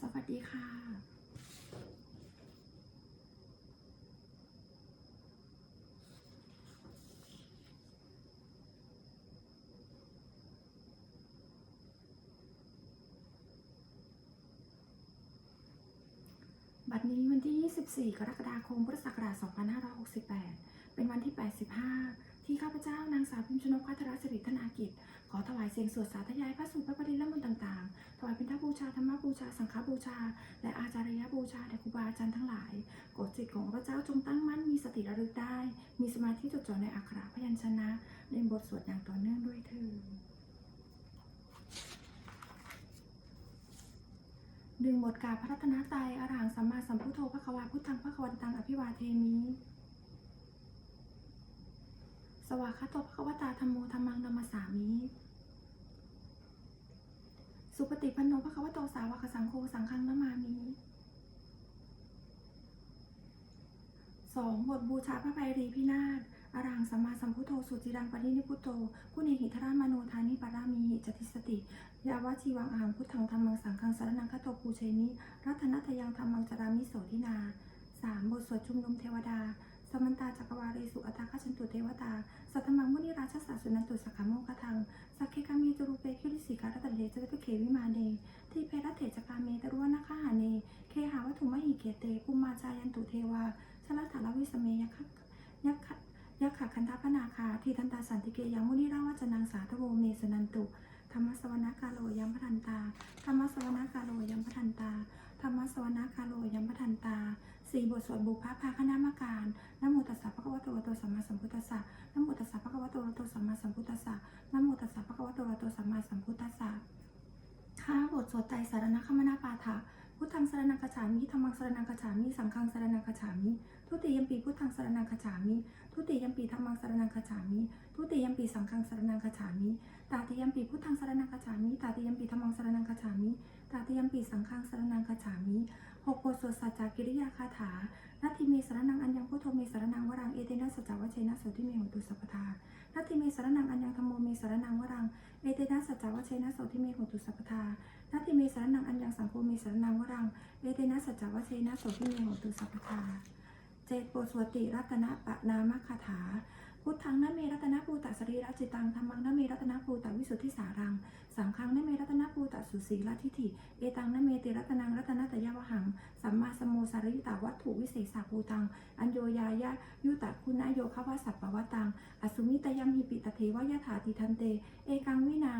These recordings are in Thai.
สวัสดีค่ะบัดนี้วันที่ 24 กรกฎาคม พุทธศักราช 2568 เป็นวันที่ 85 ที่ข้าพเจ้านางสาวพิมชนกพัทรสิริธนากิจ ขอถวายเสียงสวดสาธยายพระสูตรพระปริและมนต์ต่างๆ ถวายเป็นทบูชาธรรมบูชาสังฆบูชา และอาจารยบูชาแด่ครูบาอาจารย์ทั้งหลายโกรธจิตของข้าพเจ้าจงตั้งมั่นมีสติระลึกได้ มีสมาธิจดจ่อในอักขระพยัญชนะในบทสวดอย่างต่อเนื่องด้วยเถิดดึงบทกาพระรัตนตรัยอรหังสัมมาสัมพุทโธพระควาพุทธังพระควันตังอภิวาเทมิ สวากขาโตพระควตาธรรมโมธรรมังนัมมสามิสุปฏิปันโนพระควโตสาวกสังโฆสังฆังนามามิสองบทบูชาพระไพรีพินาศอรังสัมมาสัมพุทโธสุจิรังปรินิพุโตผู้เนหิทรามโนทานิปารามีหิจติสติยาวชีวังอาหังพุทธังธรรมังสังฆังสารนังคโตปูเชมิรัตนัตยังธรรมังจรามิโสทินาสามบทสวดชุมนุมเทวดา สมันตาจักรวาเรสุอัตาคชันตุเทวตา สัทธมังมุนิราชสาสุนันตุสักขโมกทัง สักเคกามีตุรุเปคิริสิการัตเลจตุเขวิมาเนทีเพรัตเถจกาเมตรุวนาคาหาเน เคหาวัตถุมหิเกเตปุมมาจายันตุเทวาชลถาลวิสเมยักขยักขยักขคันธปนาคา ทีทันตาสันติเกยังมุนิราวัจนังสาธโวเมสนันตุธรรมสวนากาโลยัมพทันตา ธรรมสวนากาโลยัมพทันตา ธรรมสวนากาโลยัมพทันตา สี่บทสวดบุพภาคณามการนโมตัสสะภะคะวะโตอะระหะโตสัมมาสัมพุทธัสสะนโมตัสสะภะคะวะโตอะระหะโตสัมมาสัมพุทธัสสะนโมตัสสะภะคะวะโตอะระหะโตสัมมาสัมพุทธัสสะข้าบทสวดใจสารณคมนาปาฐะพุทธังสารนังคจฉามิธรรมังสารนังคจฉามิ สังฆังสารนังคจฉามิ ทุติยมปีพุทธังสารนังคจฉามิ ทุติยมปีธรรมังสารนังคจฉามิ ทุติยมปีสังฆังสารนังคจฉามิ ตาติยมปีพุทธังสารนังคจฉามิ ตาติยมปีธรรมังสารนังคจฉามิ ตาติยมปีสังฆังสารนังคจฉามิ หกบทสวดสัจจกิริยาคาถานาทิเมสารนังอัญญังพุทโธเมสารนังวรัง เอเตนะสัจจวัชเชนะโสติเมหุตุสัพพทานาทิเมสารนังอัญญังธรรมโมเมสารนังวรัง เอเตนะสัจจวัชเชนะโสติเมหุตุสัพพทานาทิเมสารนังอัญญังสังโฆเมสารนังวรัง เอเตนะสัจจวัชเชนะโสติเมหุตุสัพพทาเจตโปสวติรัตนปะนามคาถา พุทธังนเมรัตนภูตสรีรจิตังธรรมังนเมรัตนภูตวิสุทธิสารังสังฆังนเมรัตนภูตสุสีลทิฏฐิเอตังนเมติรัตนังรัตนตยวหังสัมมาสมโมสาริตาวัตถุวิเศษสัภูตัง อัญโยยายะยุตะคุณโยคาวาสัพปวตัง อสุมิตยังหิปิตเทวยถาติทันเต เอกังวินา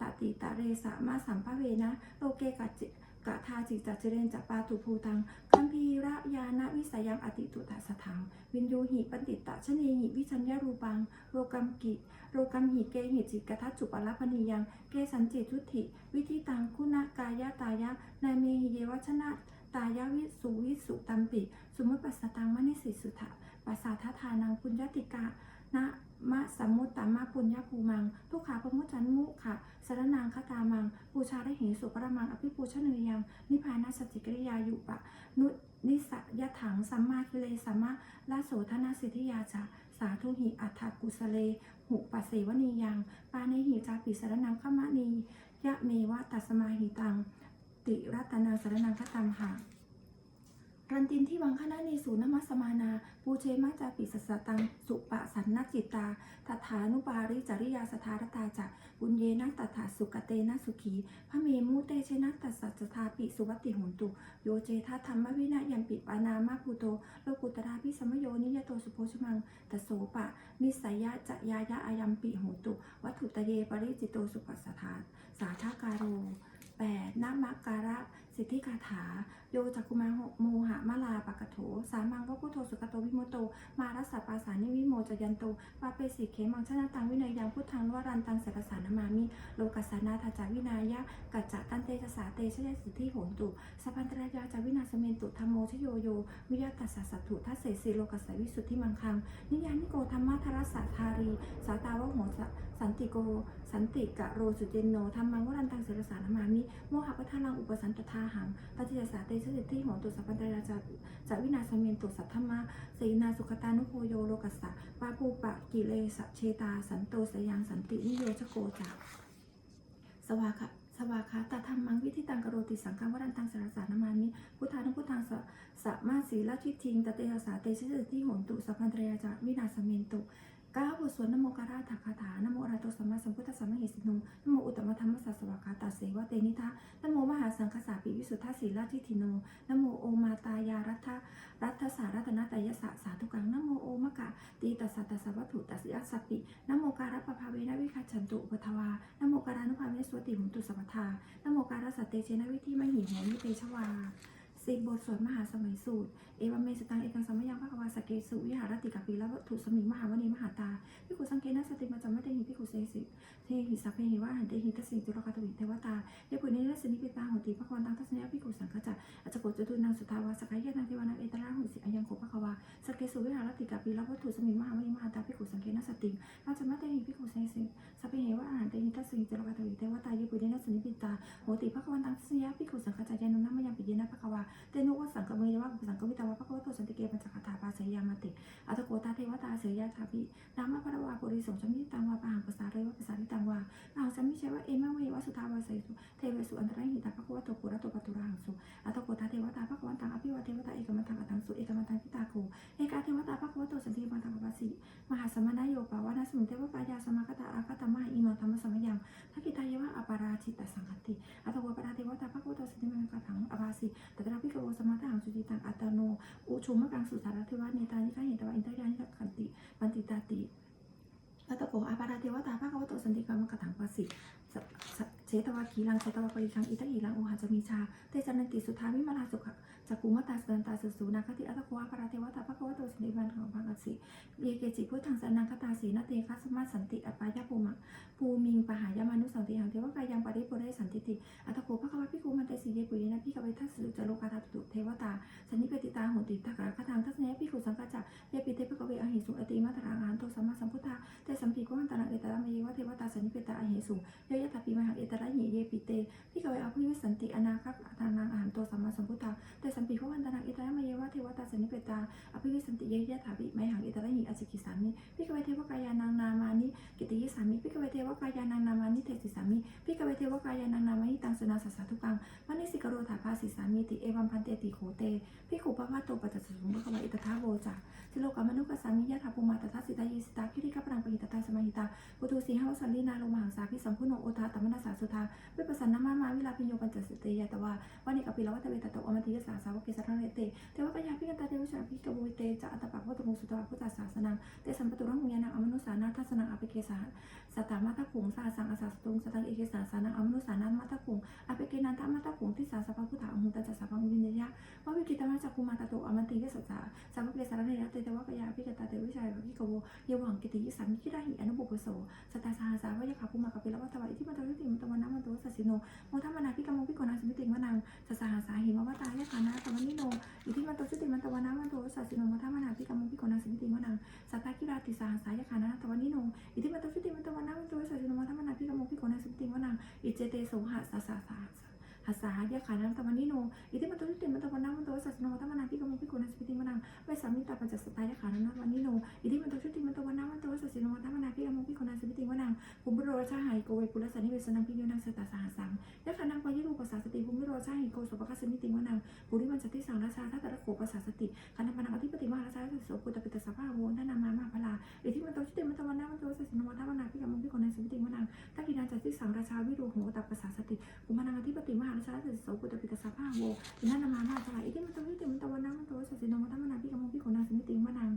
ตติตะเรสะมาสัมภเวนะโลเกกัจจะทาจิจัจเจเรนจัปปาตุภูตังคัมภีระยานะวิสยังอติตุตสถัง วินยูหิปันติตะชะเนหิวิชัญญารูปัง โรกัมกิโรกัมหิเกหิจิกทัจจุปละพนียัง เกสันจิทุติ วิธิตังคุณากายะตายะนาเมหิเยวัชนะตายะวิสุวิสุตัมปิ สมุปปัสสตังมณิสิสุทะปัสสาทธานังปุญญติกะนะ มะสัมมุตตมะปุญญภูมัง ทุกขาปมุจันมุขะสารนังคตามัง ปูชาได้เหสุปรมัง อภิปูชเนยยัง นิพานาสจจิกริยายุปะ นุนิสยถังสัมมาคิเลสัมมาลาโสธนาสิทธิยาจาสาธุหิอัฏฐกุสเล หุปัสเสวนียัง ปาเนหิจาปิสารนังขมะนียะเมวะตัสมาหิตัง ติรัตนาสรนังคตัมหะ รันตินที่วังคณะเนสูนมัสสมานา ปูเชมาจาปิสสตัง สุปะสันนจิตตาตถานุปาริจริยาสทารตาจะบุญเยนะตถาสุกเตนะสุขี พระเมมุเตเชนะตัสสัจทาปิสุวัติหุนตุ โยเจทัธรรมวินายัมปิปานามาภูโตโลกุตราพิสมโยนิยโตสุโพชมังตโสปะนิสัยยะจะยายะอายัมปิโหตุ วัตถุตะเยปริจิตโตสุปัสสถาสาธาการโร 8. นามการะ สิทธิคาถา โยจักกุมาโมหะมะลาปะกะโถ สามังวะพุทโธสุกโตวิโมโต มารัสสะปาสานิวิโมจยันโตปาเปสิเขมังชนะตังวินัยยังพุทธังวรันตังเสกสานามามิ โลกัสสานาทาจาวินายะ กัจจะตันเตชะสาเตชะยสิทธิโหนตุสัพพันตรายาจาวินาสเมนตุธรรมโมชโยโย วิยตัสสะสัตถุทัสเสสีโลกัสสวิสุทธิมังคัง นิยานิโกธรรมะทรัสสะทารี สาตาวะโหสสันติโก สันติกะโรสุเจนโนธรรมังวรันตังเสกสานามามิ โมหะปะทานังอุปสันตทาหังปฏิจจสาเตชะสิทธิโหนตุสัพพันตรายาจาจาวินาสเมนตุสัทธมะสีนาสุขตานุโพโยโลกัสสะปาปูปะกิเลสะเชตา สันโตสยังสันตินิโยชโกจาสวากะสวากาตธรรมังวิธิตังกโรติสังฆวรันตังสารสานามามิพุทธานุพุทธังสะสะมาสีละทิทิงตเตหสาเตชิสที่โหนตุสัพพันตรยาจะวินาศเมนตุ ก้าวบทสวดนโมการาถาคาถานโมอระโตสัมมาสัมพุทธัสสะมะเหสิโนนโมอุตตมธรรมสัสสวากาตาเสวะเตนิทะนโมมหาสังฆสาปิวิสุทธาสีละทิทิโนนโมโอมาตายารัตรัตสารัตนตายสะสาธุกังนโมโอมะกะตีตัสสะตัสวัตถุตัสยะสัพปินโมการะปภาเวนะวิคัจฉันตุปทวานโมการานุภาเวนะสวติหุนตุสัพพทานโมการะสัตเตเชนะวิธิมหิโหมิเตชวา สิบบทสวดมหาสมัยสูตร เอวเมสตังเอกังสัมมยังภควาสเกสุวิหารติกาปีละวัตถุสมิงมหาวณีมหาตาพิคุสังเกนะสติมาจำไม่ได้หิพิคุเสสิ เทหิสัพเพหิวะหันเตหิทัสสิจุลกาตวิเทวตาเยปุเนนะสนิปิตาหุติภควันตังทัศเนยพิกุสังขจัอาจโกจตุนังสุทาวาสกายะนังเทวานังเอตระหุสิอายังโคภควาสเกสุวิหารติกาปีละวัตถุสมิมหาวณีมาตาพิกุสังเกนะสติมาจม่ได้หิพิกุเสสิสัพเพหิวะหันเตหิทัสสิจุลกาตวิเทวตาเยปุเนนะสนิปิตาโหติภควันตังทัศเนยพิกุสังขจายานุนัมยังปิเยนะภควาเตนุวสังกเมยวะสังกวิตาวะพระโกตสันติเกปัญจคาถาปาเสยามติอัตโกตาเทวตาเสยยาชาภินามะพระวาปุริสงชมิตังวาปะหังภาษาเรวะภาษาลิตังวาปะหังสัมมิเชวะเอมะเววะสุทาวาเสสุเทวสุอันตรายหิตาพระโกวะโตปุระโตปตุระหังสุอัตโกตาเทวตาพระกวันตังอภิวาเทวตาเอกมันตังอัตังสุเอกมันตังพิตาโกเอกาเทวตาพระโกวะโตสันติมันตังปะสิมหาสมณโยปาวะนะสมุเทวปายาสมาคตาอาคตมหาอิมังธรรมสมยังทักิตายวะอปาราชิตสังคติอัตโกปะเทวตาพระโกวะโตสันติมันตังขังอภาสิตตราภิกโวสมาทหังสุจิตังอัตโนอุชุมะกังสุสารเทวานิตานิกาหิตวะอินทยานิขันติปันติตาติ นติกามกถังปัสสิสสเชตวาคีลังเชตวาปริคังอิตอีลังโอหะจะมีชาเตจันติสุทาวิมาลาสุขจักุมตาสันตาสุสูนาคติอัตโกอาปาราเทวตาภาควโตสันติบันของพังกัสสิเยเกจิพุทธังสนังคตาสีนาเตคัสมาสันติอปายะภูมังภูมิงปหายามานุสันติหังเทวกายังปริปุเรสันติติอัตโกภควะพิคุมันเตสีเยปุยนะพิกเวทัสสุจโลกาตาตุ สัมภิกวันตานังอิตระเมยวะเทวตาสันนิปตาอภิวิสันติเยยะถาปิไมหังอิตระหิอจิกิสามิพิกเวเทวกายานังนามานิกิติยิสามิพิกเวเทวกายานังนามานิเทสิสามิพิกเวเทวกายานังนามานิตังสุนาสัสสะทุกังมณิสิกโรถาภาสิสามิติเอวัมพันเตติโข เกสาสานังอมนุสานันมาตะขุงอภิเกนันทมาตะขุงที่สาสะพะพุทธาอมุตตะสะพังวินยะววิกิตมาจักคุมาตะโตอมันติยสัจจะสัมภเปสารเนรเตตวะกยาพิกตาเตวิชัยวิกโวเยวังกิติยสัมมิคิราหิอนุบุปโสสตาสหสาวะยะขาภูมากะเปิลวัตวะอิทิมันตวิติมันตวนามันตวสัสสิโนโมทัมนาพิกามพิโกนาสมิติมะนังสสหสาหิมวตายะคานาตวันนิโนอิทิมันตวิติมันตวนามันตวสัสสิโนโมทัมนาพิกามพิโกนาสมิติมะนังสัตตาคิราติสหสายะคานาตวันนิโนอิทิมันตวิติมันตวนามันตวสัสสิโนโมทัมนาพิกามพิโกนาสมิติมะนังอิเจเตโสหะสสสาหัสสาหายาขานังตะวันนิโนอิติมันตุติมันตะวันนังมันตวสัสโนตะมนาพิกมุพิกุณสปิติมนังเวสามิตาปัญจสตายาขานังตะวันนิโนอิติมันตุติมันตะวันนังมันตวสัสโนตะมนาพิกมุพิกุณสปิติมนังภูมิโรชาหายโกเวปุรสันนิเวสนังพิโยนังสตาสหัสังยาขานังปายิรูปสาสติภูมิโรชาหิโกสุปคัสมิติมนังปุริมันจติสังราชาทั อินานามามาสลายอิติมันตวิติมันตวันนังมันตวสัสสิโนมัตมนาพิกามพิโกนาสมิติมานัง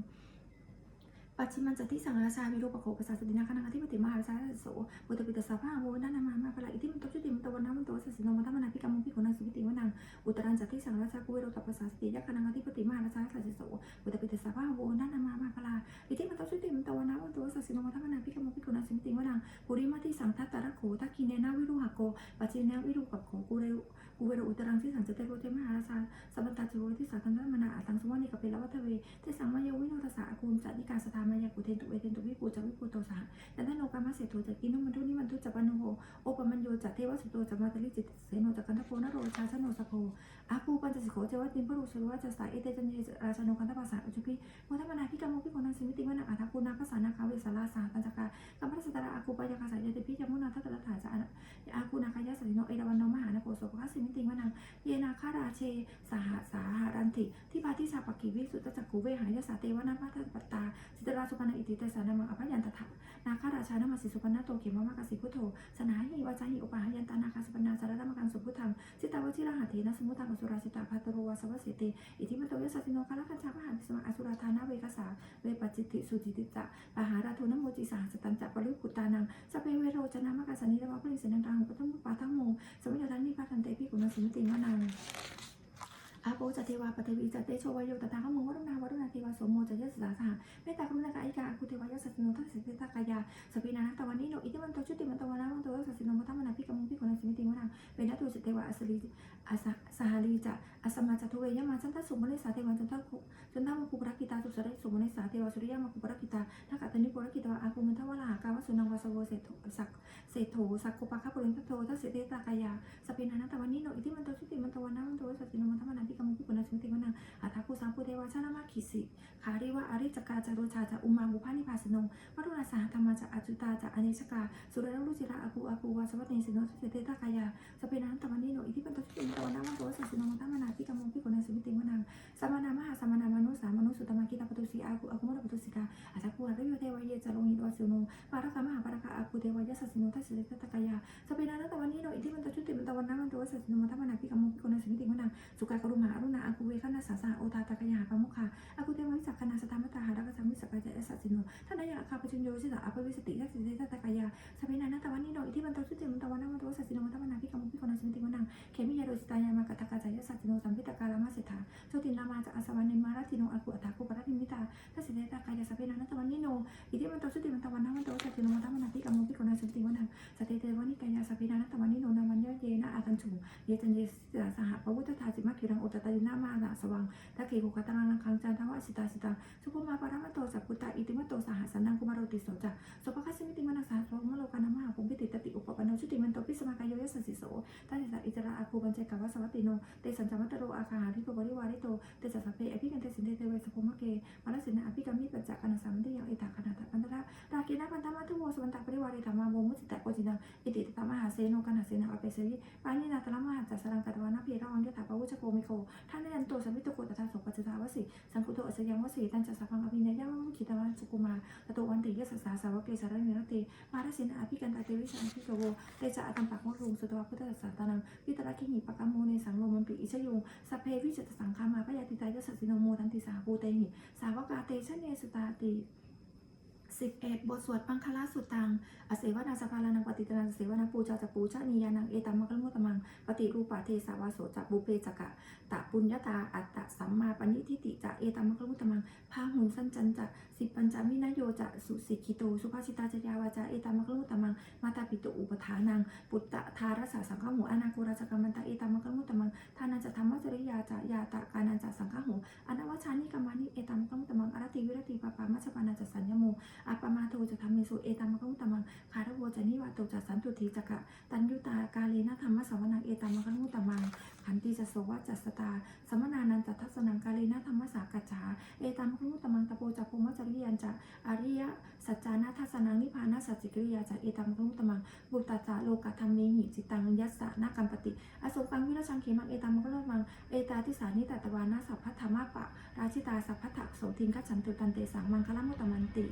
ปัจจิมันจติสังราชาวิโรปโคปสาสตินาคณะที่ปฏิมาหาราชาโสบุตรปิตสาภาโวนานามามาพละอิติมันตวิติมันตวันนังมันตวสัสสิโนมัตมนาพิกามพิโกนาสมิติมานังอุตรันจติสังราชากุเวโรตัปปสาสติยะคณะที่ปฏิมาหาราชาสัสสิโสปุตรปิตสภาโว มพรุสรุวัจสาเอเตจันเยราชโนกันทภาษาอุจุพิโมทัมนาพิกามพิโกนันสิมิติวนาอัตคูนาภาษานาคาเวสาลาสาปัญจกากัมพัสตระอาคูปายาคาสายเตปิจมุนาทัตตะถาจาอาคูนาคายาสติโนเอราวันโนมหานโกโสภคภสิมิติวนังเยนาคาราเชสหสาหารันติที่พาทิชาปกิวิสุตตจักกุเวหายาสาเตวนาพัทปัตตาสิตราสุปนาอิติเตสานามังอภัยันตถะ นาคาราชานมาสิสุปนาโตเขมามากสิพุทโธสนาหิวาจาหิอุปาหยันตานาคาสุปนาสารรมกังสุพุทธังสิตาวชิรหัตเถนะสมุทังอสุราสิตาภัตโรวาสวัสเตอิทิมโตยสัสสิโนคาลคัญชาพหันติสมาอสุราธานาเวกสาเวปจิติสุจิติจะปหาราโทนโมจิสหัสตันจะปริพุตานังสเปเวโรจนามกัสสนิรวะปริสินันตังปทัมปาทังโมสมิยทันนิพาทันเตปิกุณสิมิติวนัง อาโปจัตเทวาปเทวีจัตเตโชวโยตตาขโมวัรุณาวรุณาเทวาสมโมจัยสสาสหะเมตตากรุณากาอิกาคุเทวายสัสสิโนทัสสิเตากายาสปินานัตตวันนิโนอิทิมันโตชุติมันตวันนามันโตสัสสิโนมัตตมนาพิกมุพิคนสิมิติวนังเป็นนัตุจิตเทวาอสลีอาสหาลีจะอสมาจัตุเว ยมาชันทัสุมเลสาเทวัน คิสิขาริวะอริจกาจารุชาจะอุมาบุพานิพาสโนวัตุนาสหธรรมาจะอจุตาจะอเนชกา สุรรุจิระอากูอากูวาสวัตเนสิโนสุเตตากายาสเปนันตวันนิโนอิทิปันตสุติมตวันนามันโตสัสสิโนมัตตมนาพิกามงพิโกนัสมิติวนังสมานามหาสมานามนุสามนุสุตมากิตาปตุสีอากูอากูมรปตุสิกาอัฏฐกุหะริโยเทวายจารุหิตวสุโนปารคามหาปารคาอากูเทวายสัสสิโนทัสสิเตตากายาสเปนันตวันนิโนอิทิปันตสุติมตวันนามันโตสัสสิโนมัตตมนาพิกามงพิโกนัสมิติวนังสุกากรุมหาอรุณาอากูเวขณาสาสาโอตาตากาป วานิกัญญาสพินานัตวันนิโนนามันยะเยนะอาตันฉุเยจันเยสหปวุตตาสิมักขิรังโอตตาลินามานะสวังตะเกโกกตังนังคังจันทวสิตาสิตัง สนิปานินาตระมหาจัสสรังกัตวานาเพระวังยถาปวุชโกมิโกท่านนันตสัมมิตโกตถาโสปัจจาวสิสังคุโตอสยังวสีตันจัสพังอภิญญามุขิตวันสุกุมาตโตวันติยสัสสาสาวกเกสารเนรติมาราสินอภิกันตเตวิชาภิกโวเตจะอัตัมปักมะรุงสุตวะพุทธสัสตานังวิตระคิหิปะกัมโมเนสังโลมันปิอิชยุงสัพเพวิจตสังคามาพยาติตายสัสสิโนโมทันติสาภูเตหิสาวกาเตชะเนสตาติ สิบเอ็ดบทสวดปังคลาสุตัง อเสวนาสภาลานังปฏิตนังเสวนาปูชาจะปูชานียานัง เอตัมมะกะมุตตมัง ปฏิรูปาเทสาวาโสจะบุเพจกะ ตะปุญญาตา อัตตะสัมมาปณิทิติจะเอตัมมะกะมุตตมังพาหุนสันจันจะสิปัญจมินโยจะสุสิกิโต สุภาชิตาจยาวาจา เอตัมมะกะมุตตมัง มาตาปิตุอุปทานัง ปุตตะทารสาสังฆหูอนาโกราชกรรมันตะเอตัมมะกะมุตตมัง ทานันจะธรรมจริยาจะยาตะกานันจะสังฆหูอนาวัชานิกรรมานิเอตัมมะกะมุตตมังอรติวิรติปปามัชปานันจะสัญญโมอปปมาโทจะทำเมสุเอตัมมะกุตมังคารโวจะนิวาโตจะสันตุทีจักะตันยุตากาเลนะธรรมสวนังเอตัมมะกุตมังขันติจะโสวัจัสตาสมนานันจะทัศนังกาเลนะธรรมสากัจฉาเอตัมมะกุตมังตะโปจะภูมิจริยันจะอริยสัจจานาทัศนังนิพพานาสัจจิกริยาจะเอตัมมะกุตมังบุตตาจาโลกธรรมเมหิจิตังยัสสะนากัมปติอโศกังวิรชังเขมังเอตัมมะกุตมังเอตาทิสานิตตวานาสัพพธรรมะปะราชิตาสัพพะโสทินกัจฉันตุตันเตสังมังคละมุตมันติ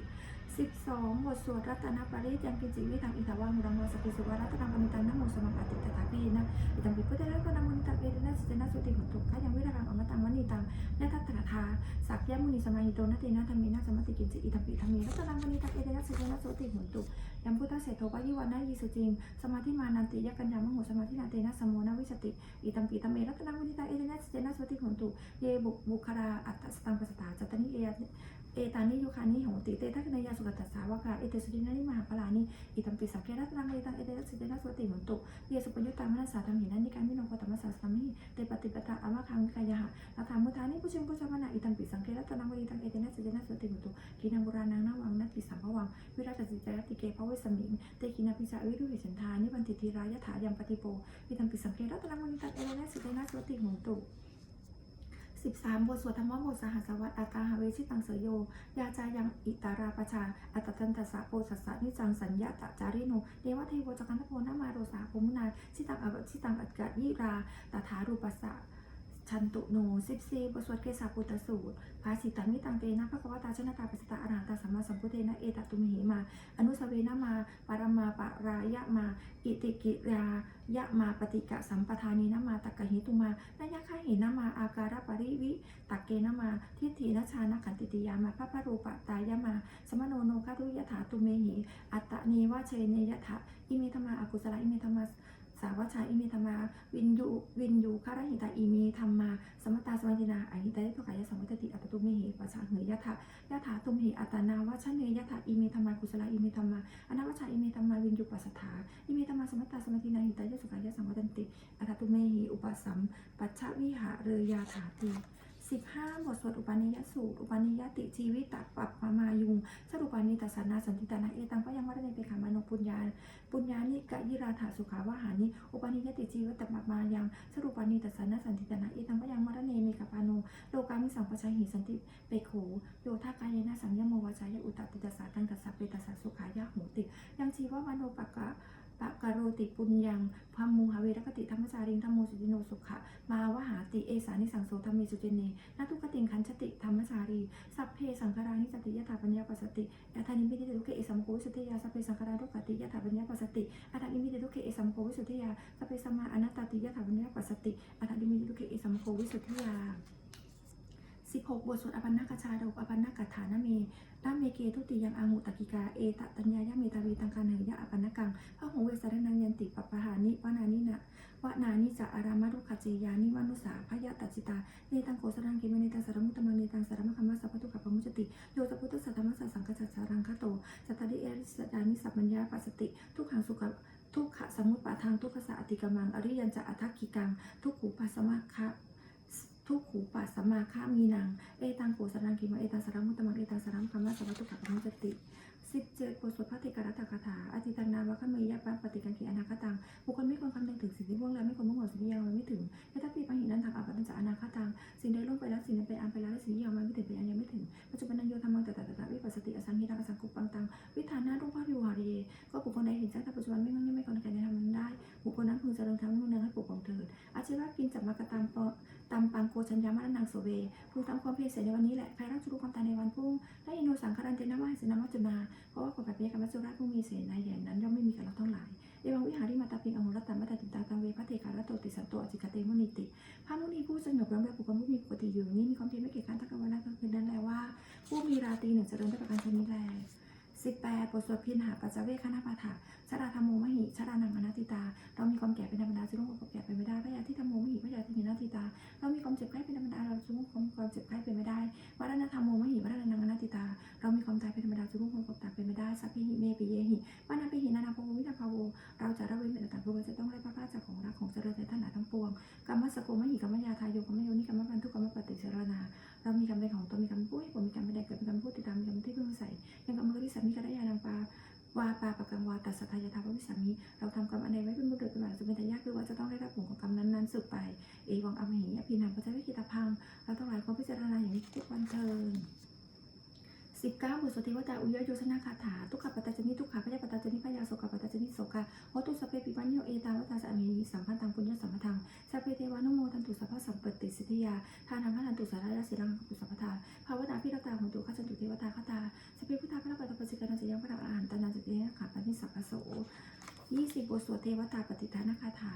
12บทสวดรัตนปริยังกิจิวิตังอิทาวามุรังวาสกิสุวารัตนังปณิตังนโมสมังปฏิตถาพีนะอิตังปิพุทธรัตนังมณิตังเอนะสิเจนะสุติหุตุขะยังวิรังอมตังมณีตังนะทัตตะทาสักยมุนีสมาหิโตนะเตนะธรรมินะสมติกิจิอิตังปิธรรมีรัตนังมณีตังเอนะสิเจนะสุติหุตุยัมพุทธเศรษโทปยิวันนะยิสุจิงสมาธิมานันติยกันยามโหสมาธินาเตนะสมโมนะวิสติอิตังปิธรรมีรัตนังมณีตังเอนะสิเจนะสุติหุตุเยบุบุคราอัตตสตังปัสสตาจัตตนิเอ เอตานิยุคานิโหติเตทักนายาสุกัตตสาวกาเอเตสุรินานิมหาปลานิอิตัมปิสักเครัตนังเอตังเอเตนะสิเจนะสุติหุตุเยสุปัญญตามนัสสาธรรมหินันนิการมิโนโคตมัสสะสามิเตปฏิปตาอามะคังวิกายะหะนาคามุทานิปุชิมปุชมนะอิตัมปิสังเครัตนังเวตังเอเตนะสิเจนะสุติหุตุกินังบุรานังนาวังนัตติสัมภวังวิราชสิจายติเกภเวสมิงเตกินาปิจาวิรุหิฉันทานิบันติทีรายถายัมปฏิโปอิตัมปิสังเครัตนังเวตังเอเตนะสิเจนะสุติหุตุ 13 บทสวดธรรมบทสหัสวัตอาตาหาเวชิตังเสยโย ยาจายังอิตาราปชาอัตตันตสสะโปสัสสะนิจังสัญญาตะจาริโน เดวะเทโวจักันทโพนามาโรสาโพมุนาชิตังอวชิตังอัจกะยิราตถารูปัสสะ ชันตุโนสิบสี่บทสวดเกสาปุตสูตรภาสิตังมิตังเตนะภะคะวตาชนะตาปัสตาอรหันตาสัมมาสัมพุทเทนะเอตตุมหิมา อนุสเวนะมา ปารมาปรายะมา อิติกิรายะมาปฏิกะสัมปทานีนะมาตักกะหิตุมานายะคะหินะมา อาการะปริวิ ตักเกนะมา ทิฏฐินะชานะขันติติยามาพระพรูปตายะมา สมโนโนคารุยถาตุเมหิ อัตตะนีวาเชเนยถาอิเมธมาอากุศลอิเมธมา สาวชาอิเมธรรมาวินยูวินยูคารหิตาอิเมธรรมา สมตาสมัตินาอหิตาเทพกายสัมวัตติอัตตุเมหิปัสสะเหยยะถายะถาตุมหิอัตนาวะชเนยะถาอิเมธรรมากุศลอิเมธรรมาอนาวัชาอิเมธรรมาวินยูปัสสถาอิเมธรรมาสมตาสมัตินาหิตายะสุขายะสัมวัตติอัตตุเมหิอุปสัมปัชชวิหะเรยาถาติ 15 บทสวดอุปาณิยสูตร อุปาณิยติชีวิตตัปับปปมายุง สรุปานิตัสสนาสันติตานาเอตังพยังวัดในเปขามานปุญญาปุญญานิกะยิราถาสุขาวหานิอุปาณิยติชีวิตตัปปมายังสรุปานิตัสสนาสันติตานาเอตังพยังวัดในเมกปานุโลกามิสังปชัยหิสันติเปโขโยธากายนะสังยโมวาจายอุตติตัสสะตังตัสสะเปตัสสะสุขายะโหติยังชีวะมโนปะกะ ปะกะโรติปุญญังพัมมุหาเวรกติธรรมจาริงธรรมโมสุจิโนสุขะ มาวหาติเอสานิสังโสธรรมิสุเจเนนาทุกติงคันชติธรรมจารี สัพเพสังขารานิจติยถาปัญญาปัสสติอัฏฐานิมิติทุกเกอิสัมโควิสุทธิยาสัพเพสังขาราทุกติยถาปัญญาปัสสติอัฏฐานิมิติทุกเกอิสัมโควิสุทธิยาสัพเพสัมมาอนัตตติยถาปัญญาปัสสติอัฏฐานิมิติทุกเกอิสัมโควิสุทธิยา 16 บทสวดอปันนกชาดกอปันนกถานะเมนาเมเกทุติยังอาหุตกิกา เอตตัญญายะเมตาวีตังคันเหยะอปันนกังพระหงเวสารนังยันติปปปหานิวนานินะวนานิจะอารามารุขเจยานิวานุสาพยะตัจิตา เนตังโกสรังเกมเนตังสารมุตมังเนตังสารมะคัมมะสัพพทุขปมุจติ โยตพุทธสัตมัสสะสังกัจจารังคโตสัตติเอริสดานิสัพมัญญาปัสสติ ทุกขังสุขะทุกขะสมุปปาทางทุกขสะอติกมัง อริยันจะอัทักขิกัง ทุกขูปัสสมะคะ ทุกขูปัสสมาฆามีนางเอตังโกสรังกิมาเอตังสารังมุตตมังเอตังสารังคัมมะสัพพทุกขปมุจติสิบเจ็ดบทสวดพระเทกรัตถคาถาอธิตันนาวะขเมยะปะปฏิกันขีอนาคตังบุคคลไม่ควรคำนึงถึงสิ่งที่ล่วงแล้วไม่ควรมุ่งหวังสิ่งที่ยังไม่ถึงยะทัพปีปังหินันทังอัปปัญจอนาคตังสิ่งใดล่วงไปแล้วสิ่งนั้นไปอันไปแล้วและสิ่งที่ยังไม่ถึงเปอัน ปดสวดพินหาปัจจเวคขณปาถาชราธรรมโมมหิชรานังอนัตติตา เรามีความแก่เป็นธรรมดาจึงต้องความแก่เป 19บทสติวตาอุยโยชนะคาถาทุกขปัตตาจนิทุกขาพยาปัตตาจนิพยาโสกปัตตาจนิโสกาวัตุสเปปิวันโยเอตาวตาสามีสัมพันตังปุญญสัมปทังสัพเพเทวานุโมทันตุสัพพสัมปติสิทธิยาทานังทันตุสาระสิรังกุสัพพทาภาวนาพิรตาหุตุขัจตุเทวตาคาตาสัพเพพุทธาพระปัตตปจิกานันจยังพระอาหารตานันจเตนะขาปัญญสัพพโส20บทสวดเทวตาปฏิทานคาถา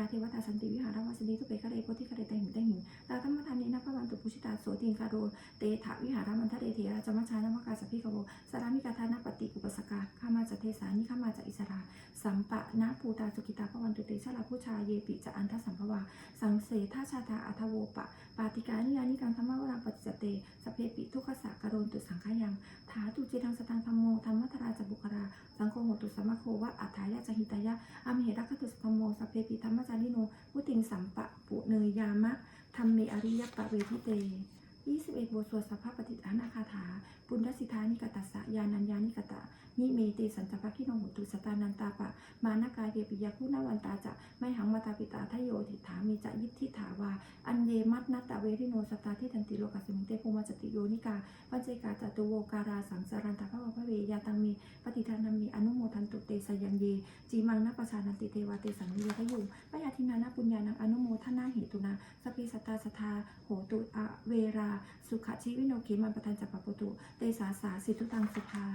ยาเทวตาสันติวิหารวัสดีทุเปกะเรโพธิกะเรแตหิงแตหิงตาธรรมทานเนนะพระวันตุปุชิตาโสติงคาโรเตถาวิหารมันทะเดเถระจมัชานมกาสพิกโวสารามิกาทานาปฏิอุปสกาข้ามาจากเทสานิข้ามาจากอิสราสัมปะนะภูตาสุกิตาพระวันตุเตชะลาผู้ชาเยปิจะอันทสัมภวาสังเสทาชาตาอัทโวปะ ปาติกานิยานิกังธรรมวรังปฏิจจเตสเพปิทุกขสะกโรนตุสังขยังถาตุจิตังสตังธรรมโมธรรมทราจบุคราสังโฆโหตุสัมมะโควะอัฏฐายะจหิตายะอมเหรักขตุสธรรมโมสเพปิธรรมจาริโนพุติงสัมปะปุเนยยามะธรรมเมอริยปะเวทิเต21บทสวดสัพพปฏิทานาคาถา ปุณณสิทธานิกตัสสะยานัญญานิกตะ นิเมเตสันตภคิโนโหตุสตานันตาปะ มานากายเกปิยาคุณวันตาจะไม่หังมาตาปิตาทโยติถามีจะยิทธิถาวา อันเยมัตนัตตะเวริโนสตาที่ทันติโลกัสมิงเตภูมิจติโยนิกาปัญเจกาจตุโวการาสังสารันตาภวะพระเวยาตังมีปฏิทานามีอนุโมทันตุเตสยันเยจีมังนัปปชานันติเทวาเตสังวิยทะยุปยาทินานาปุญญานังอนุโมทนาเหตุนาสพเพสตาสทาโหตุอะเวรา สุขชีวิโนเขมันปทันจัปปปุตุเตสาสาสิทุตังสุภา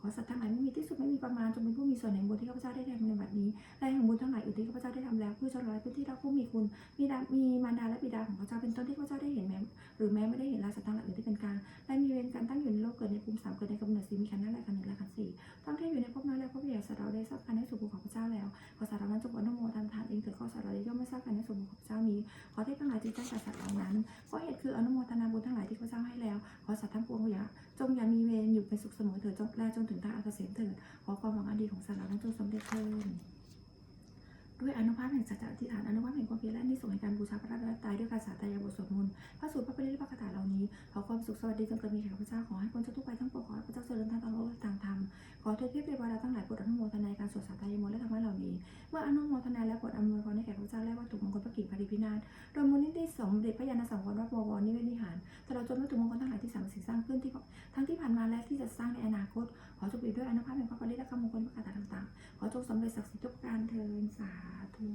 ขอสัตว์ทั้งหลายไม่มีที่สุดไม่มีประมาณจงเป็นผู้มีส่วนแห่งบุญที่ข้าพเจ้าได้ทำในบัดนี้และแห่งบุญทั้งหลายอื่นที่ข้าพเจ้าได้ทำแล้วเพื่อชดลอยพื้นที่รักผู้มีคุณมีดามีมารดาและบิดาของข้าพเจ้าเป็นต้นที่ข้าพเจ้าได้เห็นแม้หรือแม้ไม่ได้เห็นราสัตว์ทั้งหลายอื่นที่เป็นกลางและมีเวรการตั้งอยู่ในโลกเกิดในภูมิสามเกิดในกำเนิดสี่มีขันธ์นั่นแหละขันธ์หนึ่งและขันธ์สี่ต้องเทพอยู่ในภพน้อยและภพใหญ่สัตว์เราได้ทราบกันให้สู่บุญของพระเจ้าแล้วขอสัตว์เหล่านั้นจงอนุโมทนาทานเองเถิดขอสัตว์เหล่านี้ย่อมไม่ทราบกันให้สู่บุญของพระเจ้านี้ขอเทพทั้งหลายจงแจ้งแก่สัตว์เหล่านั้นเพราะเหตุคืออนุโมทนาบุญทั้งหลายที่ข้าพเจ้าให้แล้ว ขอสัตว์ทั้งปวงอย่าจงอย่ามีเวรอยู่เป็นสุขเสมอเถิดจงแลจนถึงทางอันเกษมเถิดขอความหวังอันดีของสัตว์เหล่านั้นจงสำเร็จเถิดด้วยอนุภาพแห่งสัจจะอธิษฐานอนุภาพแห่งความเพียรและนิสงส์แห่งการบูชาพระรัตนตรัยด้วยการสาธยายบทสวดมนต์พระสูตรพระปริและพระคาถาเหล่านี้ขอความสุขสวัสดีจงเกิดมีแก่ข้าพเจ้าขอให้คนทุกไปทั้งปวงขอให้พระเจ้าเจริญทางตลอดทางธรรมขอเทพเทพเทวดาทั้งหลายโปรดอนุโมทนาในการสวดสาธยายมนต์และธรรมะเหล่านี้เมื่ออนุโมทนาและโปรดอำนวยพรให้แก่ข้าพเจ้าและวัตถุมงคลพระกิจพาริพินาศโดยมูลนิธิสมเด็จพระยาณสังวรวัดบวรนิเวศวิหารตลอดจนวัตถุมงคลทั้งหลายที่สามสิ่งสร้างขึ้นที่ทั้งที่ผ่านมาและที่จะสร้างในอนาคต ขอจบดีด้วยอนุภาพแห่งพระปริและคำมงคลพระคาถาต่างๆ ขอจงสำเร็จศักดิ์สิทธิ์ทุกการเทินสาธุ